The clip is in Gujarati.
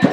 છે.